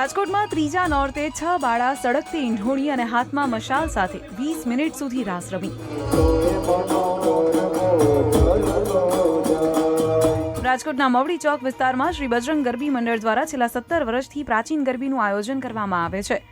રાજકોટમાં ત્રીજા નોરતે છ બાળા સડકથી ઈંઢોળી અને હાથમાં મશાલ સાથે વીસ મિનિટ સુધી રાસ રમી. રાજકોટના મવડી ચોક વિસ્તારમાં શ્રી બજરંગ ગરબી મંડળ દ્વારા છેલ્લા સત્તર વર્ષથી પ્રાચીન ગરબીનું આયોજન કરવામાં આવે છે.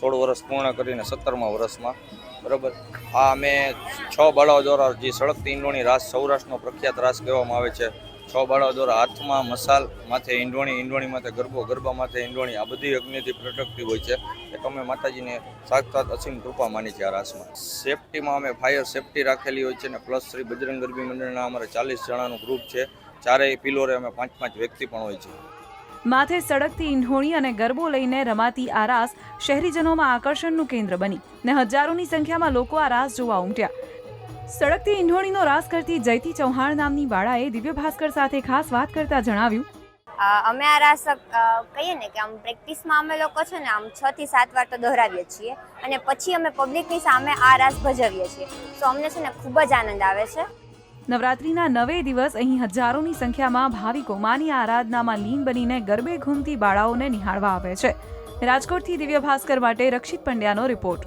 સોળ વર્ષ પૂર્ણ કરીને સત્તરમા વર્ષમાં, બરાબર? આ અમે છ બાળાઓ દ્વારા જે સળગતી ઈંડોણી રાસ સૌરાષ્ટ્રનો પ્રખ્યાત રાસ કહેવામાં આવે છે. છ બાળા દ્વારા હાથમાં મસાલ માથે ઈંડોણી ઈંડોણી માથે ગરબો, ગરબા માથે ઈંડોણી આ બધી અગ્નિથી પ્રટકતી હોય છે. એક અમે માતાજીને સાક્ષાત અસીમ કૃપા માની છે આ રાસમાં. સેફટીમાં અમે ફાયર સેફટી રાખેલી હોય છે અને પ્લસ શ્રી બજરંગ ગરબી મંડળના અમારે ચાલીસ જણાનું ગ્રુપ છે. ચારેય પિલોરે અમે પાંચ પાંચ વ્યક્તિ પણ હોય છે. માથે સડકથી ઈંઢોણી અને ગરબો લઈને રમાતી આ રાસ શહેરીજનોમાં આકર્ષણનું કેન્દ્ર બની ને હજારોની સંખ્યામાં લોકો આ રાસ જોવા ઉમટ્યા. સળગતી ઈંઢોળીનો રાસ કરતી જયતી ચૌહાણ નામની બાળાએ દિવ્ય ભાસ્કર સાથે ખાસ વાત કરતા જણાવ્યું. અમે આ રાસ કહીએ ને કે આમ પ્રેક્ટિસમાં અમે લોકો છે ને આમ છ થી સાત વાર તો દોહરાવીએ છીએ અને પછી અમે પબ્લિકની સામે આ રાસ ભજવીએ છીએ. તો અમને છે ને ખૂબ જ આનંદ આવે છે. નવરાત્રીના નવે દિવસ અહીં હજારોની સંખ્યામાં ભાવિકો માની આરાધનામાં લીન બનીને ગરબે ઘૂમતી બાળાઓને નિહાળવા આવે છે. રાજકોટથી દિવ્ય ભાસ્કર માટે રક્ષિત પંડ્યાનો રિપોર્ટ.